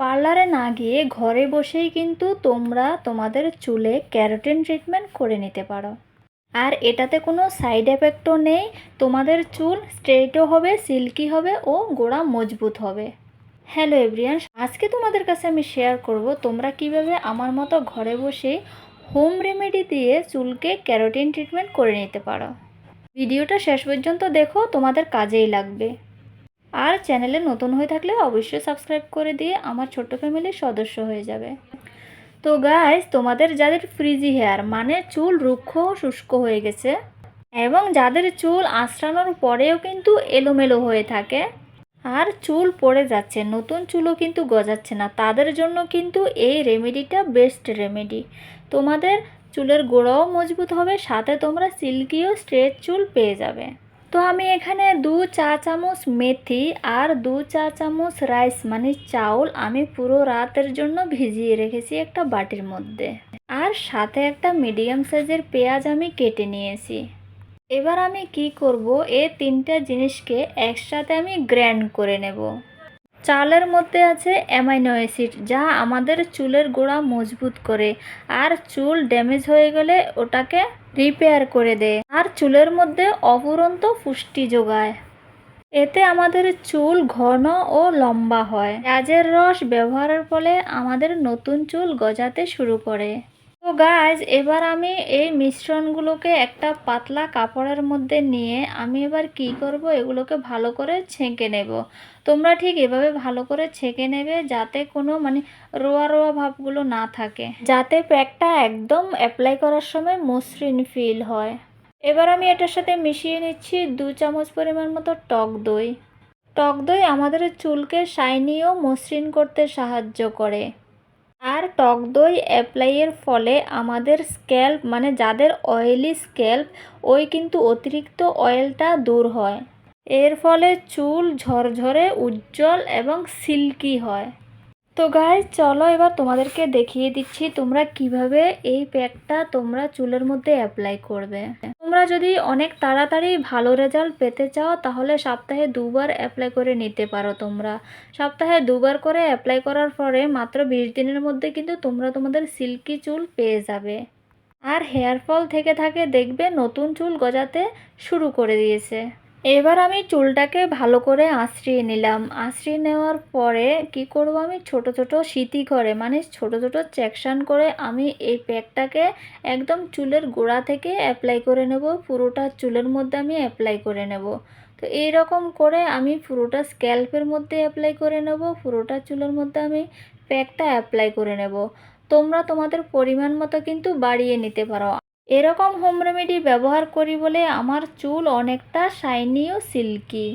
পার্লারে না গিয়ে ঘরে বসেই কিন্তু তোমরা তোমাদের চুলে ক্যারোটিন ট্রিটমেন্ট করে নিতে পারো। আর এটাতে কোনো সাইড এফেক্টও নেই, তোমাদের চুল স্ট্রেটও হবে, সিল্কি হবে ও গোড়া মজবুত হবে। হ্যালো এভরিয়ান, আজকে তোমাদের কাছে আমি শেয়ার করব তোমরা কীভাবে আমার মতো ঘরে বসে হোম রেমেডি দিয়ে চুলকে ক্যারোটিন ট্রিটমেন্ট করে নিতে পারো। ভিডিওটা শেষ পর্যন্ত দেখো, তোমাদের কাজেই লাগবে। আর চ্যানেলে নতুন হয়ে থাকলে অবশ্যই সাবস্ক্রাইব করে দিয়ে আমার ছোট্ট ফ্যামিলির সদস্য হয়ে যাবে। তো গাইজ তোমাদের যাদের ফ্রিজি হেয়ার মানে চুল রুক্ষ শুষ্ক হয়ে গেছে, এবং যাদের চুল আঁচড়ানোর পরেও কিন্তু এলোমেলো হয়ে থাকে, আর চুল পড়ে যাচ্ছে, নতুন চুলও কিন্তু গজাচ্ছে না, তাদের জন্য কিন্তু এই রেমেডিটা বেস্ট রেমেডি তোমাদের চুলের গোড়াও মজবুত হবে, সাথে তোমরা সিল্কিও স্ট্রেট চুল পেয়ে যাবে। তো আমি এখানে দু চা চামচ মেথি আর দু চা চামচ রাইস মানে চাউল, আমি পুরো রাতের জন্য ভিজিয়ে রেখেছি একটা বাটির মধ্যে। আর সাথে একটা মিডিয়াম সাইজের পেঁয়াজ আমি কেটে নিয়েছি। এবার আমি কি করব? এ তিনটা জিনিসকে একসাথে আমি গ্র্যান্ড করে নেব। চালের মধ্যে আছে অ্যামাইনো অ্যাসিড, যা আমাদের চুলের গোড়া মজবুত করে, আর চুল ড্যামেজ হয়ে গেলে ওটাকে রিপেয়ার করে দেয় আর চুলের মধ্যে অফুরন্ত পুষ্টি যোগায়। এতে আমাদের চুল ঘন ও লম্বা হয়। পেঁয়াজের রস ব্যবহারের ফলে আমাদের নতুন চুল গজাতে শুরু করে। তো গাইজ এবার আমি এই মিশ্রণগুলোকে একটা পাতলা কাপড়ের মধ্যে নিয়ে আমি এবার কি করব? এগুলোকে ভালো করে ছেঁকে নেব। তোমরা ঠিক এভাবে ভালো করে ছেঁকে নেবে যাতে কোনো মানে রোয়া রোয়া ভাবগুলো না থাকে। যাতে প্যাকটা একদম অ্যাপ্লাই করার সময় মসৃণ ফিল হয়। এবার আমি এটার সাথে মিশিয়ে নিচ্ছি দু চামচ পরিমাণ মতো টক দই। টক দই আমাদের চুলকে শাইনি ও মসৃণ করতে সাহায্য করে। আর টক দই অ্যাপ্লাইয়ের ফলে আমাদের স্ক্যাল্প মানে যাদের অয়েলি স্ক্যাল্প ওই কিন্তু অতিরিক্ত অয়েলটা দূর হয়। এর ফলে চুল ঝরঝরে উজ্জ্বল এবং সিল্কি হয়। তো গাই চলো এবার তোমাদেরকে দেখিয়ে দিচ্ছি তোমরা কীভাবে এই প্যাকটা তোমরা চুলের মধ্যে অ্যাপ্লাই করবে। তোমরা যদি অনেক তাড়াতাড়ি ভালো রেজাল্ট পেতে চাও, তাহলে সপ্তাহে দুবার অ্যাপ্লাই করে নিতে পারো তোমরা। সপ্তাহে দুবার করে অ্যাপ্লাই করার পরে মাত্র বিশ দিনের মধ্যে কিন্তু তোমরা তোমাদের সিল্কি চুল পেয়ে যাবে। আর হেয়ার ফল থেকে থাকে দেখবে নতুন চুল গজাতে শুরু করে দিয়েছে। এবার আমি চুলটাকে ভালো করে আঁচড়িয়ে নিলাম। আঁচড়িয়ে নেওয়ার পরে কি করব আমি? ছোট ছোট সিতি করে মানে ছোট ছোট চেকশান করে আমি এই প্যাকটাকে একদম চুলের গোড়া থেকে অ্যাপ্লাই করে নেব। পুরোটা চুলের মধ্যে আমি অ্যাপ্লাই করে নেব। তো এই রকম করে আমি পুরোটা স্ক্যাল্পের মধ্যে অ্যাপ্লাই করে নেব। পুরোটা চুলের মধ্যে আমি প্যাকটা অ্যাপ্লাই করে নেব। তোমরা তোমাদের পরিমাণ মতো কিন্তু বাড়িয়ে নিতে পারো। এরকম হোম রেমেডি ব্যবহার করি বলে আমার চুল অনেকটা শাইনি ও সিল্কি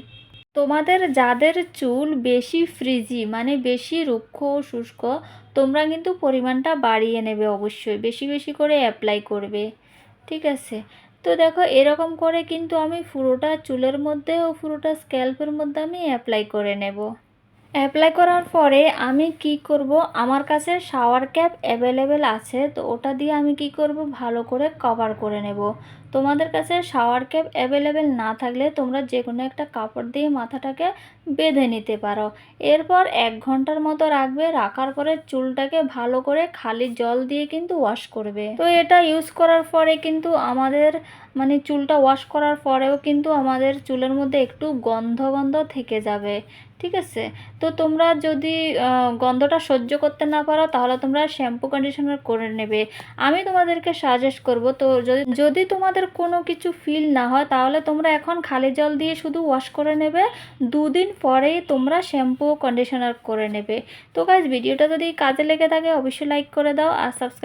তোমাদের যাদের চুল বেশি ফ্রিজি মানে বেশি রুক্ষ ও শুষ্ক, তোমরা কিন্তু পরিমাণটা বাড়িয়ে নেবে অবশ্যই, বেশি বেশি করে অ্যাপ্লাই করবে। ঠিক আছে? তো দেখো, এরকম করে কিন্তু আমি পুরোটা চুলের মধ্যে ও পুরোটা স্ক্যাল্পের মধ্যে আমি অ্যাপ্লাই করে নেব। অ্যাপ্লাই করার পরে আমি কি করব? আমার কাছে শাওয়ার ক্যাপ অ্যাভেলেবেল আছে, তো ওটা দিয়ে আমি কি করব? ভালো করে কভার করে নেব। তোমাদের কাছে শাওয়ার ক্যাপ অ্যাভেলেবেল না থাকলে তোমরা যে কোনো একটা কাপড় দিয়ে মাথাটাকে বেঁধে নিতে পারো। এরপর এক ঘণ্টার মতো রাখবে, রাখার পরে চুলটাকে ভালো করে খালি জল দিয়ে কিন্তু ওয়াশ করবে। তো এটা ইউজ করার পরে কিন্তু আমাদের মানে চুলটা ওয়াশ করার পরেও কিন্তু আমাদের চুলের মধ্যে একটু গন্ধ গন্ধ থেকে যাবে, ঠিক আছে? তো তোমরা যদি গন্ধটা সহ্য করতে না পারো, তাহলে তোমরা শ্যাম্পু কন্ডিশনার করে নেবে। আমি তোমাদেরকে সাজেস্ট করব, তো যদি যদি তোমাদের কোনো কিছু ফিল না হয়, তাহলে তোমরা এখন খালি জল দিয়ে শুধু ওয়াশ করে নেবে। দুদিন পরেই তোমরা শ্যাম্পু কন্ডিশনার করে নেবে। তো গাইজ ভিডিওটা যদি কাজে লেগে থাকে, অবশ্যই লাইক করে দাও আর সাবস্ক্রাইব